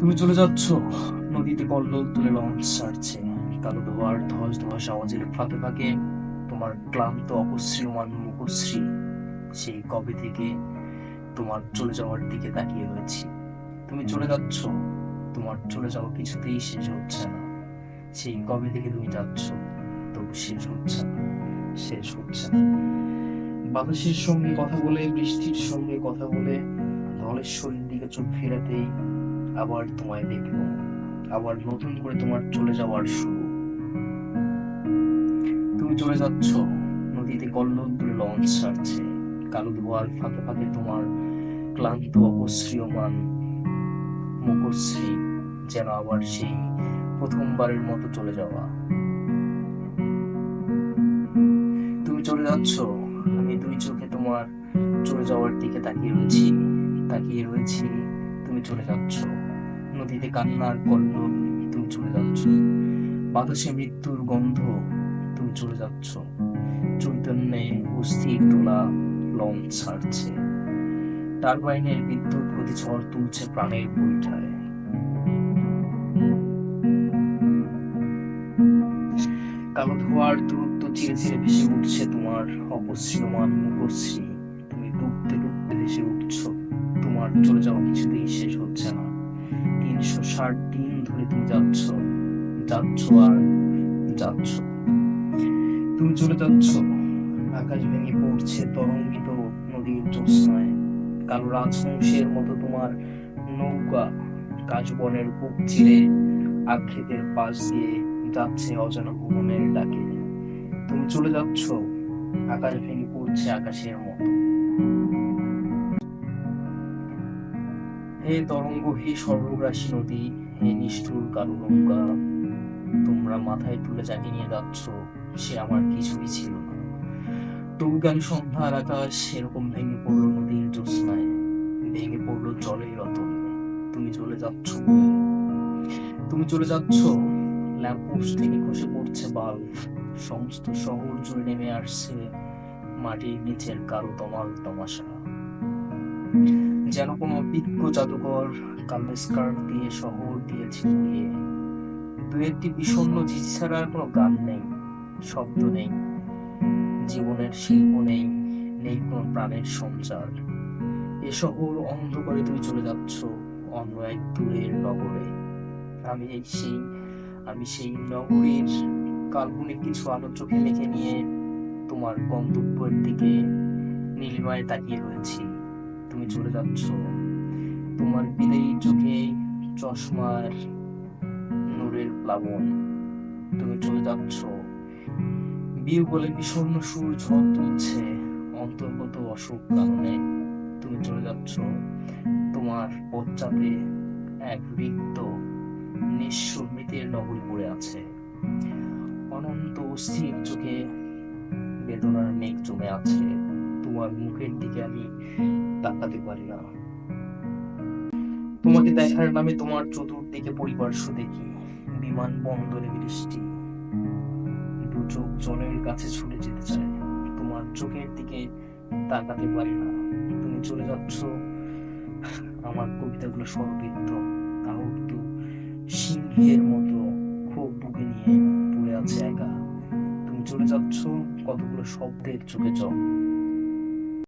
তুমি চলে যাচ্ছ? নদীতে কল্লোল তুলে লঞ্চ ছাড়ছে। কালো ধোয়ার ধস ধস আওয়াজের ফাঁকে ফাঁকে তোমার ক্লান্ত অপশ্রীমান মুখশ্রী। সেই কবে থেকে তোমার চলে যাওয়ার দিকে তাকিয়ে রয়েছি। তুমি চলে যাচ্ছ? তোমার চলে যাওয়া কিছুতেই শেষ হচ্ছে না। সেই কবে থেকে তুমি যাচ্ছ? তবু শেষ হচ্ছে না। শেষ হচ্ছে না। বাতাসের সঙ্গে কথা বলে, বৃষ্টির সঙ্গে কথা বলে ধলেশ্বরীর দিকে চোখ ফেরাতেই আবার তোমায় দেখব। আবার নতুন করে তোমার চলে যাওয়ার শুরু। তুমি চলে যাচ্ছ। নদীতে কল্লোল লঞ্চ ছাড়ছে। কালো ধোয়ার ফাঁকে ফাঁকে তোমার ক্লান্ত অপশ্রিয়মান মুখশ্রী যেন আবার সেই প্রথমবারের মতো চলে যাওয়া। তুমি চলে যাচ্ছ। আমি দুই চোখে তোমার চলে যাওয়ার দিকে তাকিয়ে রয়েছি। তাকিয়ে রয়েছি। তুমি চলে যাচ্ছ। নদীতে কান্নার কল্লোল তুমি চলে যাচ্ছ। বাতাসে মৃত্যুর গন্ধ, তুমি চলে যাচ্ছ। চৈতন্যে অস্থির তোলা লঞ্চ ছাড়ছে। টারবাইনের বিদ্যুৎ প্রতি ঝড় তুলছে প্রাণের বৈঠায়। কালো ধোয়ার দূরত্ব চিরে চিরে ভেসে উঠছে তোমার অপশ্রীমান মুখশ্রী। তুমি ডুবতে ডুবতে ভেসে উঠছ। তোমার চলে যাওয়া কিছুতেই শেষ হচ্ছে না। তিনশো ষাট দিন ধরে তুমি যাচ্ছ যাচ্ছ আর যাচ্ছ। তুমি চলে যাচ্ছ। আকাশ ভেঙে পড়ছে তরঙ্গিত নদীর জ্যোৎস্নায়। কালো রাজহংসের মতো তোমার নৌকা কাজবনের বুক চিরে আক্ষেপের পাশ দিয়ে যাচ্ছে অজানা ভ্রমণের ডাকে। তুমি চলে যাচ্ছ। আকাশ ভেঙে পড়ছে আকাশের মতো। হে তরঙ্গ, হে সর্বগ্রাসী নদী, হে নিষ্ঠুর কালো নৌকা, তোমরা মাথায় তুলে যাকে নিয়ে যাচ্ছ, সে আমার কিছুই ছিল না। কেন সন্ধ্যার আকাশ এরকম ভেঙে পড়ল নদীর জ্যোৎস্নায়, ভেঙে পড়ল জলের রতন তুমি চলে যাচ্ছ তুমি চলে যাচ্ছ, ল্যাম্পপোস্ট থেকে খসে পড়ছে বাল্ব সমস্ত শহর জুড়ে নেমে আসছে মাটির নিচের কারও তমাল তমাশা যেন কোনো বিজ্ঞ জাদুকর কালো দিয়ে শহর দিয়েছে মুড়িয়ে দু একটি বিষণ্ণ ঝিঝি ছাড়া আর কোনো গান নেই, শব্দ নেই, জীবনের শিল্প নেই নেই কোনো প্রাণের সঞ্চার। এ শহর অন্ধকারে তুমি চলে যাচ্ছ অন্য এক দূরের নগরে। আমি এই সেই, আমি সেই নগরীর কাল্পনিক কিছু আলো চোখে মেখে নিয়ে তোমার গন্তব্যের দিকে নীলিমায় তাকিয়ে রয়েছি। তুমি চলে যাচ্ছ। তোমার বিদায়ী চোখে চশমার নূরের প্লাবন। তুমি চলে যাচ্ছ। বিয়ে বলে বিষণ্ণ সুর ঝড় তুলছে? অন্তর্গত অসুখ কারণে তুমি চলে যাচ্ছ। তোমার পশ্চাতে এক রিক্ত নিঃস্ব মৃতের নগরী পড়ে আছে। অনন্ত অস্থির চোখে বেদনার মেঘ জমে আছে। তোমার মুখের দিকে আমি তাকাতে পারি না। তোমাকে দেখার নামে তোমার চতুর্দিকে পরিপার্শ্ব দেখি। বিমান বন্দরে বৃষ্টি। দু চোখ জলের কাছে ছুটে যেতে চায়। তোমার চোখের দিকে তাকাতে পারি না। তুমি চলে যাচ্ছ। আমার কবিতাগুলো সর্বৃত্ত তাও একটু সিংহের মতো খুব বুকে নিয়ে পড়ে আছে একা। তুমি চলে যাচ্ছ। কতগুলো শব্দের চোখে চোখ।